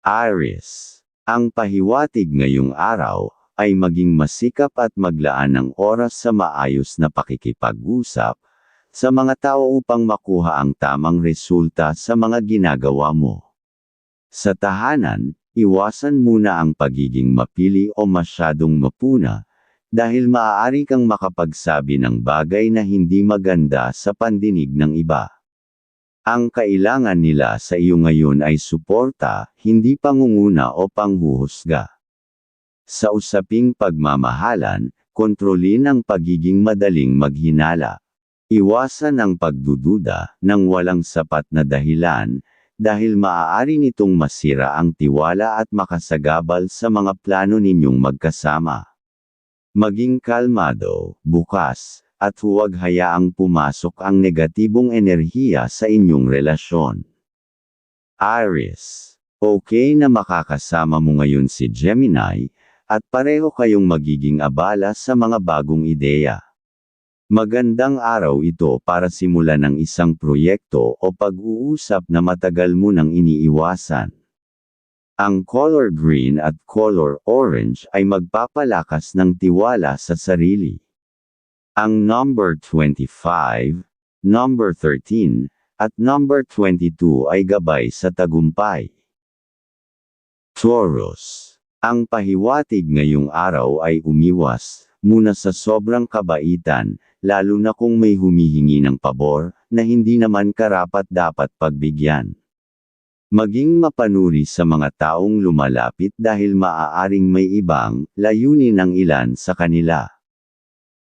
Aries. Ang pahiwatig ngayong araw ay maging masikap at maglaan ng oras sa maayos na pakikipag-usap sa mga tao upang makuha ang tamang resulta sa mga ginagawa mo. Sa tahanan, iwasan muna ang pagiging mapili o masyadong mapuna dahil maaari kang makapagsabi ng bagay na hindi maganda sa pandinig ng iba. Ang kailangan nila sa iyo ngayon ay suporta, hindi pangunguna o panghuhusga. Sa usaping pagmamahalan, kontrolin ang pagiging madaling maghinala. Iwasan ang pagdududa ng walang sapat na dahilan, dahil maaari nitong masira ang tiwala at makasagabal sa mga plano ninyong magkasama. Maging kalmado, bukas, at huwag hayaang pumasok ang negatibong enerhiya sa inyong relasyon. Aries. Okay na makakasama mo ngayon si Gemini, at pareho kayong magiging abala sa mga bagong ideya. Magandang araw ito para simulan ng isang proyekto o pag-uusap na matagal mo nang iniiwasan. Ang color green at color orange ay magpapalakas ng tiwala sa sarili. Ang number 25, number 13, at number 22 ay gabay sa tagumpay. Taurus. Ang pahiwatig ngayong araw ay umiwas, muna sa sobrang kabaitan, lalo na kung may humihingi ng pabor, na hindi naman karapat dapat pagbigyan. Maging mapanuri sa mga taong lumalapit dahil maaaring may ibang, layunin ng ilan sa kanila.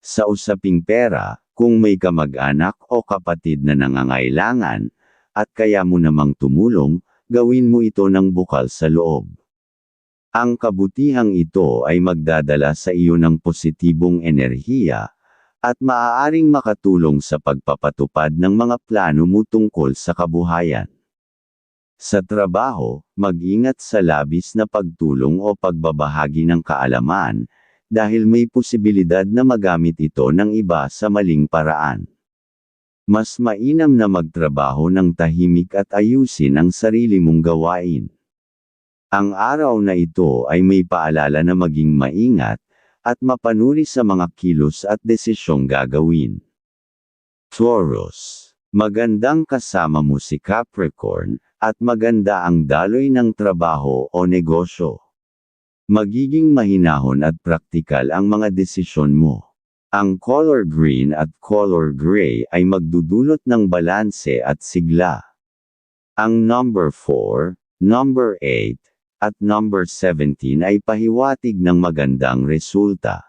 Sa usaping pera, kung may kamag-anak o kapatid na nangangailangan, at kaya mo namang tumulong, gawin mo ito ng bukal sa loob. Ang kabutihang ito ay magdadala sa iyo ng positibong enerhiya, at maaaring makatulong sa pagpapatupad ng mga plano mo tungkol sa kabuhayan. Sa trabaho, mag-ingat sa labis na pagtulong o pagbabahagi ng kaalaman, dahil may posibilidad na magamit ito ng iba sa maling paraan. Mas mainam na magtrabaho ng tahimik at ayusin ang sarili mong gawain. Ang araw na ito ay may paalala na maging maingat, at mapanuri sa mga kilos at desisyong gagawin. Taurus. Magandang kasama mo si Capricorn, at maganda ang daloy ng trabaho o negosyo. Magiging mahinahon at praktikal ang mga desisyon mo. Ang color green at color gray ay magdudulot ng balanse at sigla. Ang number 4, number 8, at number 17 ay pahiwatig ng magandang resulta.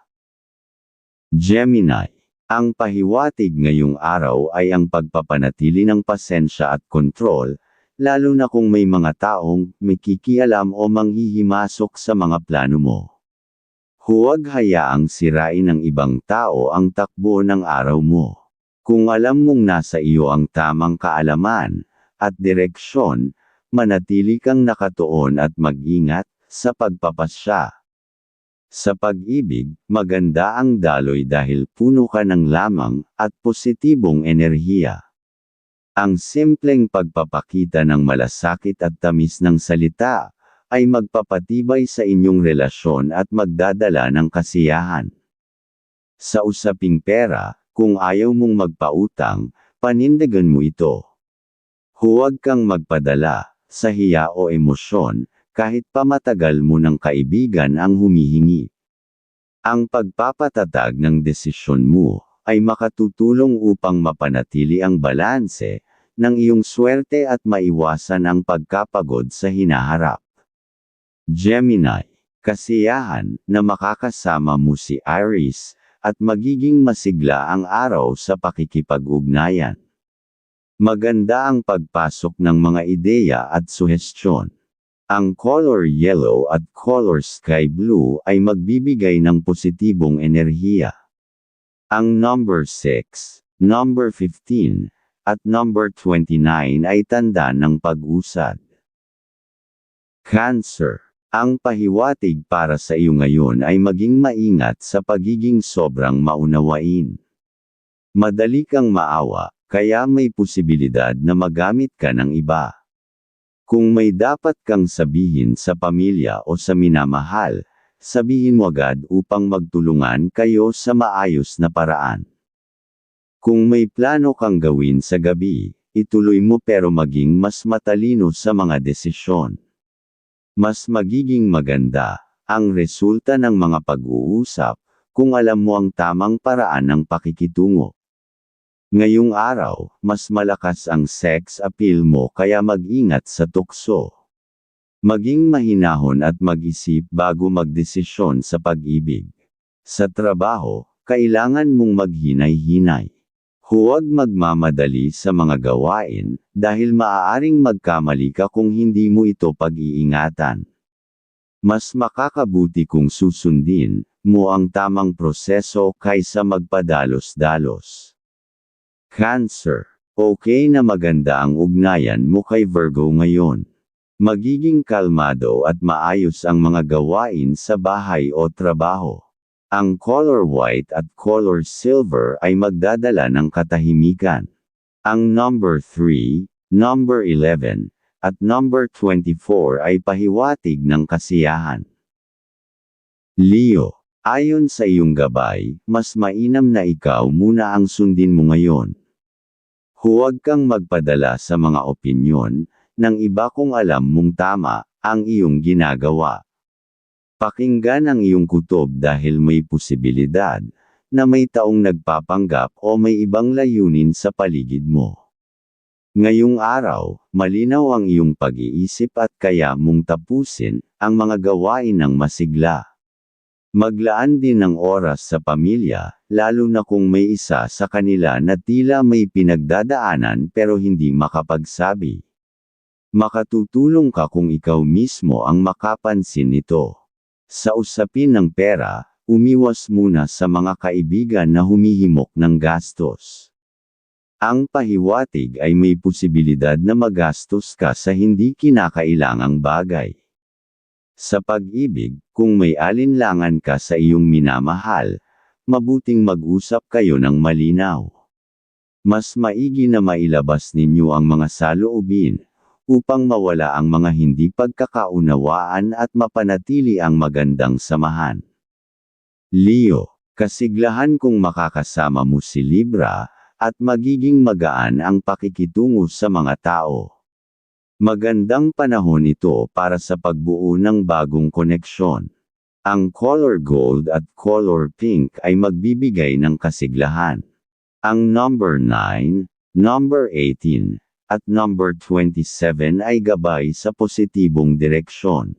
Gemini. Ang pahiwatig ngayong araw ay ang pagpapanatili ng pasensya at kontrol, lalo na kung may mga taong may kikialam o manghihimasok sa mga plano mo. Huwag hayaang sirain ng ibang tao ang takbo ng araw mo. Kung alam mong nasa iyo ang tamang kaalaman at direksyon, manatili kang nakatuon at mag-ingat sa pagpapasya. Sa pag-ibig, maganda ang daloy dahil puno ka ng lamang at positibong enerhiya. Ang simpleng pagpapakita ng malasakit at tamis ng salita ay magpapatibay sa inyong relasyon at magdadala ng kasiyahan. Sa usaping pera, kung ayaw mong magpautang, panindigan mo ito. Huwag kang magpadala sa hiya o emosyon, kahit pa matagal mo ng kaibigan ang humihingi. Ang pagpapatatag ng desisyon mo ay makatutulong upang mapanatili ang balanse ng iyong swerte at maiwasan ang pagkapagod sa hinaharap. Gemini, kasiyahan na makakasama mo si Aries at magiging masigla ang araw sa pakikipag-ugnayan. Maganda ang pagpasok ng mga ideya at suhestyon. Ang color yellow at color sky blue ay magbibigay ng positibong enerhiya. Ang number 6, number 15, at number 29 ay tanda ng pag-usad. Cancer. Ang pahiwatig para sa iyo ngayon ay maging maingat sa pagiging sobrang maunawain. Madali kang maawa, kaya may posibilidad na magamit ka ng iba. Kung may dapat kang sabihin sa pamilya o sa minamahal, sabihin mo agad upang magtulungan kayo sa maayos na paraan. Kung may plano kang gawin sa gabi, ituloy mo pero maging mas matalino sa mga desisyon. Mas magiging maganda ang resulta ng mga pag-uusap kung alam mo ang tamang paraan ng pakikitungo. Ngayong araw, mas malakas ang sex appeal mo kaya mag-ingat sa tukso. Maging mahinahon at mag-isip bago magdesisyon sa pag-ibig. Sa trabaho, kailangan mong maghinay-hinay. Huwag magmamadali sa mga gawain, dahil maaaring magkamali ka kung hindi mo ito pag-iingatan. Mas makakabuti kung susundin mo ang tamang proseso kaysa magpadalos-dalos. Cancer. Okay na maganda ang ugnayan mo kay Virgo ngayon. Magiging kalmado at maayos ang mga gawain sa bahay o trabaho. Ang color white at color silver ay magdadala ng katahimikan. Ang number 3, number 11, at number 24 ay pahiwatig ng kasiyahan. Leo, ayon sa iyong gabay, mas mainam na ikaw muna ang sundin mo ngayon. Huwag kang magpadala sa mga opinyon ng iba kung alam mong tama ang iyong ginagawa. Pakinggan ang iyong kutob dahil may posibilidad na may taong nagpapanggap o may ibang layunin sa paligid mo. Ngayong araw, malinaw ang iyong pag-iisip at kaya mong tapusin ang mga gawain ng masigla. Maglaan din ng oras sa pamilya, lalo na kung may isa sa kanila na tila may pinagdadaanan pero hindi makapagsabi. Makatutulong ka kung ikaw mismo ang makapansin nito. Sa usapin ng pera, umiwas muna sa mga kaibigan na humihimok ng gastos. Ang pahiwatig ay may posibilidad na magastos ka sa hindi kinakailangang bagay. Sa pag-ibig, kung may alinlangan ka sa iyong minamahal, mabuting mag-usap kayo ng malinaw. Mas maigi na mailabas ninyo ang mga saloobin, upang mawala ang mga hindi pagkakaunawaan at mapanatili ang magandang samahan. Leo, kasiglahan kung makakasama mo si Libra, at magiging magaan ang pakikitungo sa mga tao. Magandang panahon ito para sa pagbuo ng bagong koneksyon. Ang color gold at color pink ay magbibigay ng kasiglahan. Ang number 9, number 18, at number 27 ay gabay sa positibong direksyon.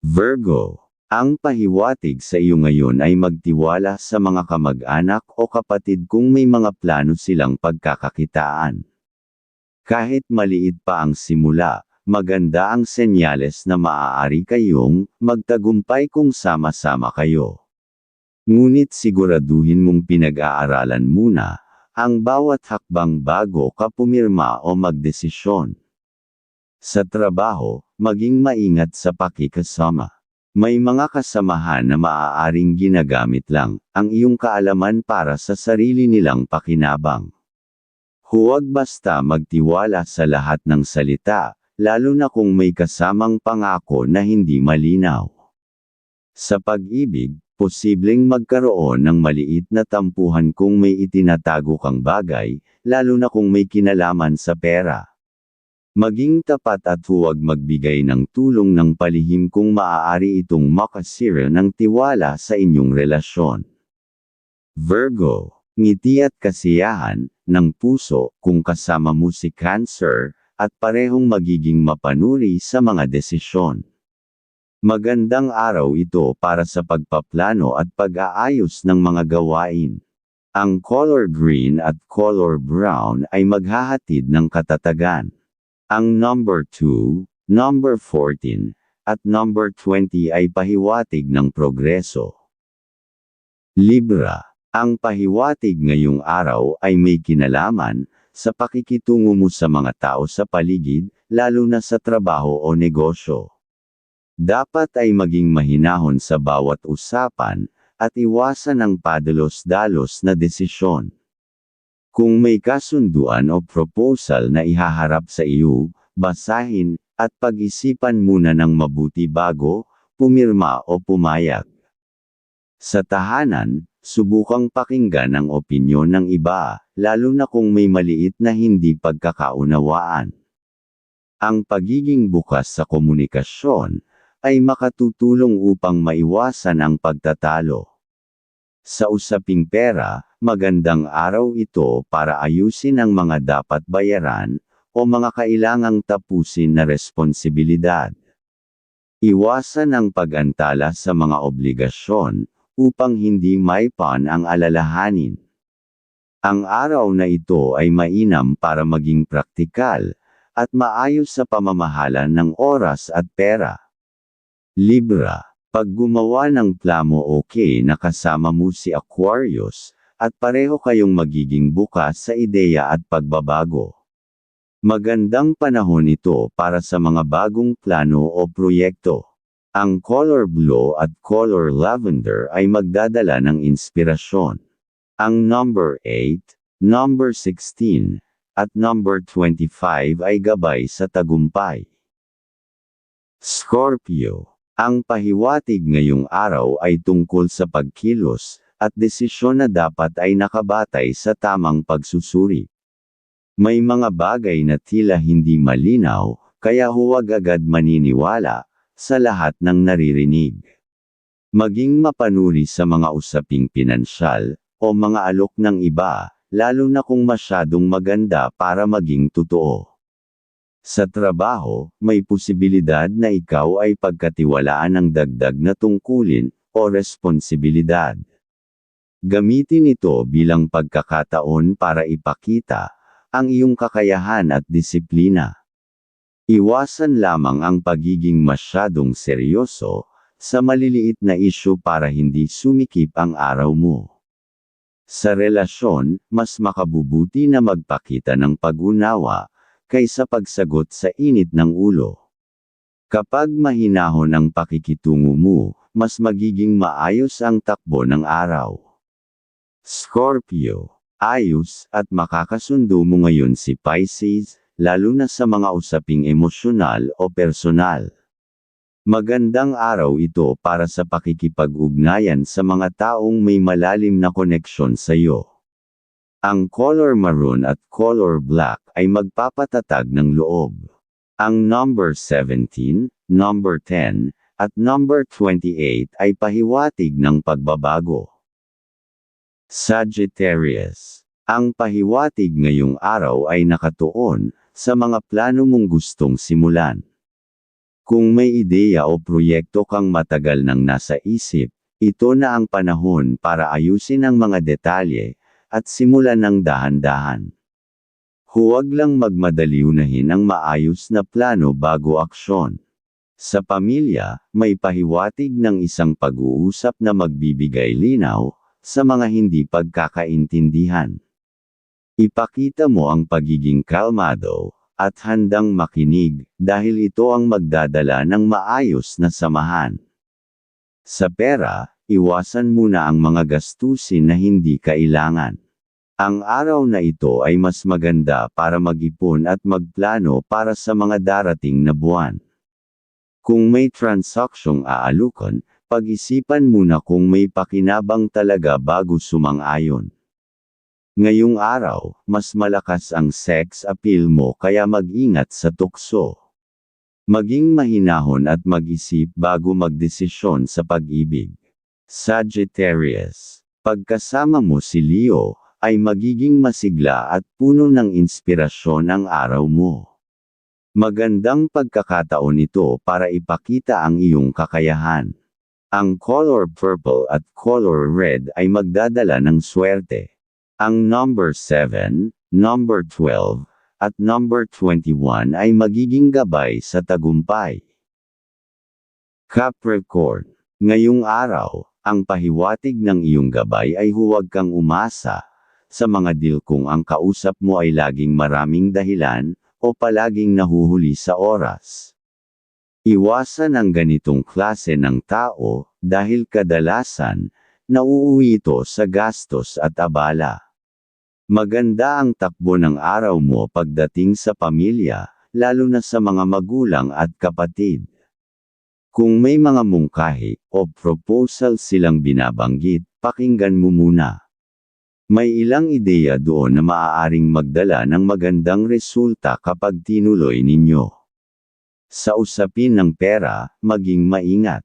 Virgo, ang pahiwatig sa iyo ngayon ay magtiwala sa mga kamag-anak o kapatid kung may mga plano silang pagkakakitaan. Kahit maliit pa ang simula, maganda ang senyales na maaari kayong magtagumpay kung sama-sama kayo. Ngunit siguraduhin mong pinag-aaralan muna ang bawat hakbang bago ka pumirma o magdesisyon. Sa trabaho, maging maingat sa pakikasama. May mga kasamahan na maaaring ginagamit lang ang iyong kaalaman para sa sarili nilang pakinabang. Huwag basta magtiwala sa lahat ng salita, lalo na kung may kasamang pangako na hindi malinaw. Sa pag-ibig, posibleng magkaroon ng maliit na tampuhan kung may itinatago kang bagay, lalo na kung may kinalaman sa pera. Maging tapat at huwag magbigay ng tulong ng palihim kung maaari itong makasira ng tiwala sa inyong relasyon. Virgo, ngiti at kasiyahan, ng puso, kung kasama mo si Cancer, at parehong magiging mapanuri sa mga desisyon. Magandang araw ito para sa pagpaplano at pag-aayos ng mga gawain. Ang color green at color brown ay maghahatid ng katatagan. Ang number 2, number 14, at number 20 ay pahiwatig ng progreso. Libra, ang pahiwatig ngayong araw ay may kinalaman sa pakikitungo mo sa mga tao sa paligid, lalo na sa trabaho o negosyo. Dapat ay maging mahinahon sa bawat usapan, at iwasan ang padalos-dalos na desisyon. Kung may kasunduan o proposal na ihaharap sa iyo, basahin, at pag-isipan muna ng mabuti bago, pumirma o pumayag. Sa tahanan, subukang pakinggan ang opinyon ng iba, lalo na kung may maliit na hindi pagkakaunawaan. Ang pagiging bukas sa komunikasyon, ay makatutulong upang maiwasan ang pagtatalo. Sa usaping pera, magandang araw ito para ayusin ang mga dapat bayaran, o mga kailangang tapusin na responsibilidad. Iwasan ang pag-antala sa mga obligasyon, upang hindi maipan ang alalahanin. Ang araw na ito ay mainam para maging praktikal, at maayos sa pamamahala ng oras at pera. Libra, pag gumawa ng plano okay na kasama mo si Aquarius, at pareho kayong magiging bukas sa ideya at pagbabago. Magandang panahon ito para sa mga bagong plano o proyekto. Ang color blue at color lavender ay magdadala ng inspirasyon. Ang number 8, number 16, at number 25 ay gabay sa tagumpay. Scorpio ang pahiwatig ngayong araw ay tungkol sa pagkilos, at desisyon na dapat ay nakabatay sa tamang pagsusuri. May mga bagay na tila hindi malinaw, kaya huwag agad maniniwala, sa lahat ng naririnig. Maging mapanuri sa mga usaping pinansyal, o mga alok ng iba, lalo na kung masyadong maganda para maging totoo. Sa trabaho, may posibilidad na ikaw ay pagkatiwalaan ng dagdag na tungkulin, o responsibilidad. Gamitin ito bilang pagkakataon para ipakita, ang iyong kakayahan at disiplina. Iwasan lamang ang pagiging masyadong seryoso, sa maliliit na isyu para hindi sumikip ang araw mo. Sa relasyon, mas makabubuti na magpakita ng pag-unawa, kaysa pagsagot sa init ng ulo. Kapag mahinahon ang pakikitungo mo, mas magiging maayos ang takbo ng araw. Scorpio, ayos at makakasundo mo ngayon si Pisces, lalo na sa mga usaping emosyonal o personal. Magandang araw ito para sa pakikipag-ugnayan sa mga taong may malalim na koneksyon sa iyo. Ang color maroon at color black ay magpapatatag ng loob. Ang number 17, number 10, at number 28 ay pahiwatig ng pagbabago. Sagittarius. Ang pahiwatig ngayong araw ay nakatuon sa mga plano mong gustong simulan. Kung may ideya o proyekto kang matagal nang nasa isip, ito na ang panahon para ayusin ang mga detalye at simulan ng dahan-dahan. Huwag lang magmadali unahin ang maayos na plano bago aksyon. Sa pamilya, may pahiwatig ng isang pag-uusap na magbibigay linaw sa mga hindi pagkakaintindihan. Ipakita mo ang pagiging kalmado at handang makinig dahil ito ang magdadala ng maayos na samahan. Sa pera, iwasan muna ang mga gastusin na hindi kailangan. Ang araw na ito ay mas maganda para mag-ipon at magplano para sa mga darating na buwan. Kung may transaksyong aalukan, pag-isipan muna kung may pakinabang talaga bago sumang-ayon. Ngayong araw, mas malakas ang sex appeal mo kaya mag-ingat sa tukso. Maging mahinahon at mag-isip bago magdesisyon sa pag-ibig. Sagittarius. Pagkasama mo si Leo, ay magiging masigla at puno ng inspirasyon ang araw mo. Magandang pagkakataon ito para ipakita ang iyong kakayahan. Ang color purple at color red ay magdadala ng swerte. Ang number 7, number 12, at number 21 ay magiging gabay sa tagumpay. Capricorn, ngayong araw, ang pahiwatig ng iyong gabay ay huwag kang umasa, sa mga deal kung ang kausap mo ay laging maraming dahilan, o palaging nahuhuli sa oras. Iwasan ang ganitong klase ng tao, dahil kadalasan, nauuwi ito sa gastos at abala. Maganda ang takbo ng araw mo pagdating sa pamilya, lalo na sa mga magulang at kapatid. Kung may mga mungkahi o proposal silang binabanggit, pakinggan mo muna. May ilang ideya doon na maaaring magdala ng magandang resulta kapag tinuloy ninyo. Sa usapin ng pera, maging maingat.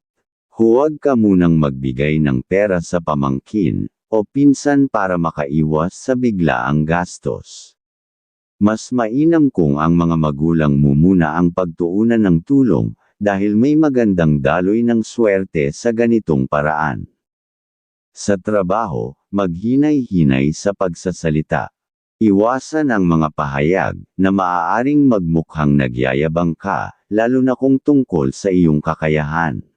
Huwag ka munang magbigay ng pera sa pamangkin, o pinsan para makaiwas sa biglaang gastos. Mas mainam kung ang mga magulang mo muna ang pagtuunan ng tulong, dahil may magandang daloy ng swerte sa ganitong paraan. Sa trabaho, maghinay-hinay sa pagsasalita. Iwasan ang mga pahayag na maaaring magmukhang nagyayabang ka, lalo na kung tungkol sa iyong kakayahan.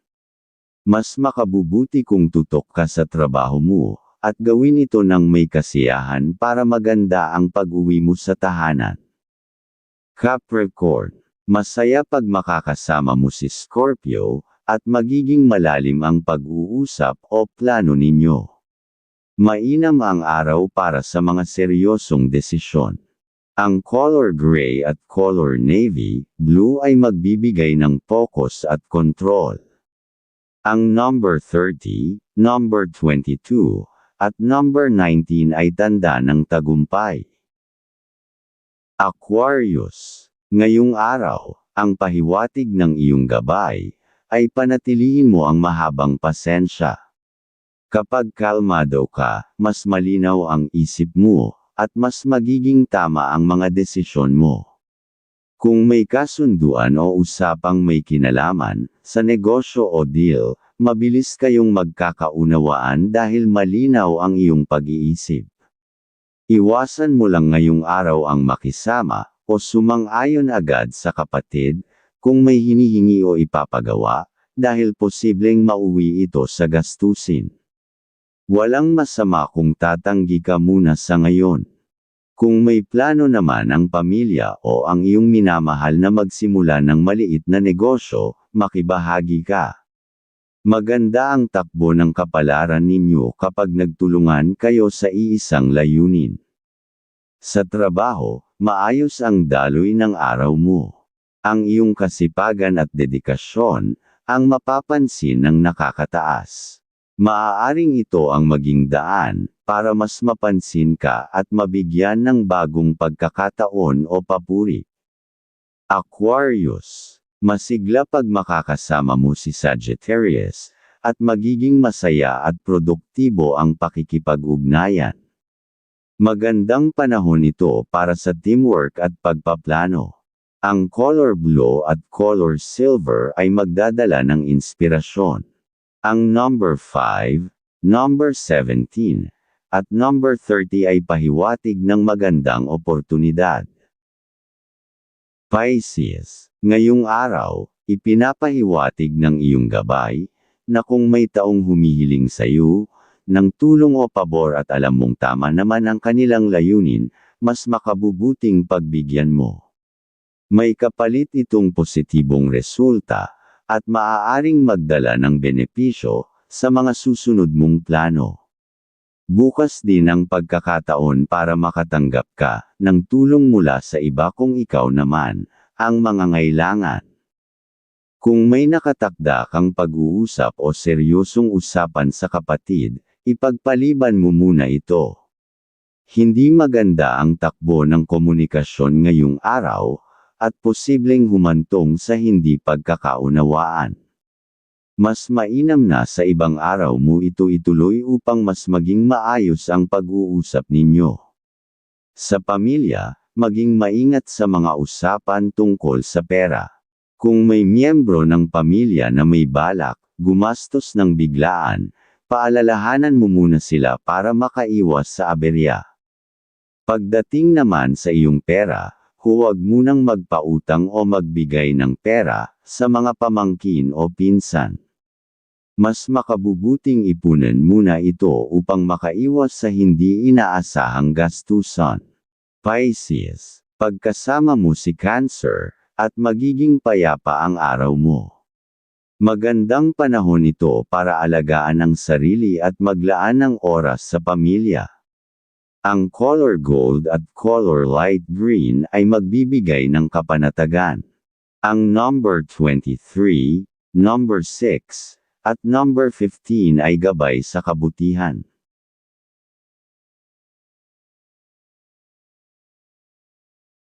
Mas makabubuti kung tutok ka sa trabaho mo, at gawin ito ng may kasiyahan para maganda ang pag-uwi mo sa tahanan. Capricorn, masaya pag makakasama mo si Scorpio, at magiging malalim ang pag-uusap o plano ninyo. Mainam ang araw para sa mga seryosong desisyon. Ang color gray at color navy, blue ay magbibigay ng focus at control. Ang number 30, number 22, at number 19 ay tanda ng tagumpay. Aquarius. Ngayong araw, ang pahiwatig ng iyong gabay, ay panatilihin mo ang mahabang pasensya. Kapag kalmado ka, mas malinaw ang isip mo, at mas magiging tama ang mga desisyon mo. Kung may kasunduan o usapang may kinalaman, sa negosyo o deal, mabilis kayong magkakaunawaan dahil malinaw ang iyong pag-iisip. Iwasan mo lang ngayong araw ang makisama, o sumang-ayon agad sa kapatid, kung may hinihingi o ipapagawa, dahil posibleng mauwi ito sa gastusin. Walang masama kung tatanggi ka muna sa ngayon. Kung may plano naman ang pamilya o ang iyong minamahal na magsimula ng maliit na negosyo, makibahagi ka. Maganda ang takbo ng kapalaran ninyo kapag nagtulungan kayo sa iisang layunin. Sa trabaho, maayos ang daloy ng araw mo. Ang iyong kasipagan at dedikasyon, ang mapapansin ng nakakataas. Maaaring ito ang maging daan, para mas mapansin ka at mabigyan ng bagong pagkakataon o papuri. Aquarius Masigla pag makakasama mo si Sagittarius, at magiging masaya at produktibo ang pakikipag-ugnayan. Magandang panahon ito para sa teamwork at pagpaplano. Ang color blue at color silver ay magdadala ng inspirasyon. Ang number 5, number 17, at number 30 ay pahiwatig ng magandang oportunidad. Pisces, ngayong araw, ipinapahiwatig ng iyong gabay, na kung may taong humihiling sa iyo, ng tulong o pabor at alam mong tama naman ang kanilang layunin, mas makabubuting pagbigyan mo. May kapalit itong positibong resulta, at maaaring magdala ng benepisyo, sa mga susunod mong plano. Bukas din ang pagkakataon para makatanggap ka ng tulong mula sa iba kung ikaw naman ang mangangailangan. Kung may nakatakda kang pag-uusap o seryosong usapan sa kapatid, ipagpaliban mo muna ito. Hindi maganda ang takbo ng komunikasyon ngayong araw, at posibleng humantong sa hindi pagkakaunawaan. Mas mainam na sa ibang araw mo ito ituloy upang mas maging maayos ang pag-uusap ninyo. Sa pamilya, maging maingat sa mga usapan tungkol sa pera. Kung may miyembro ng pamilya na may balak, gumastos ng biglaan, paalalahanan mo muna sila para makaiwas sa aberya. Pagdating naman sa iyong pera, huwag munang magpautang o magbigay ng pera sa mga pamangkin o pinsan. Mas makabubuting ipunan muna ito upang makaiwas sa hindi inaasahang gastusan. Pisces, pagkasama mo si Cancer, at magiging payapa ang araw mo. Magandang panahon ito para alagaan ang sarili at maglaan ng oras sa pamilya. Ang color gold at color light green ay magbibigay ng kapanatagan. Ang number 23, number 6, at number 15 ay gabay sa kabutihan.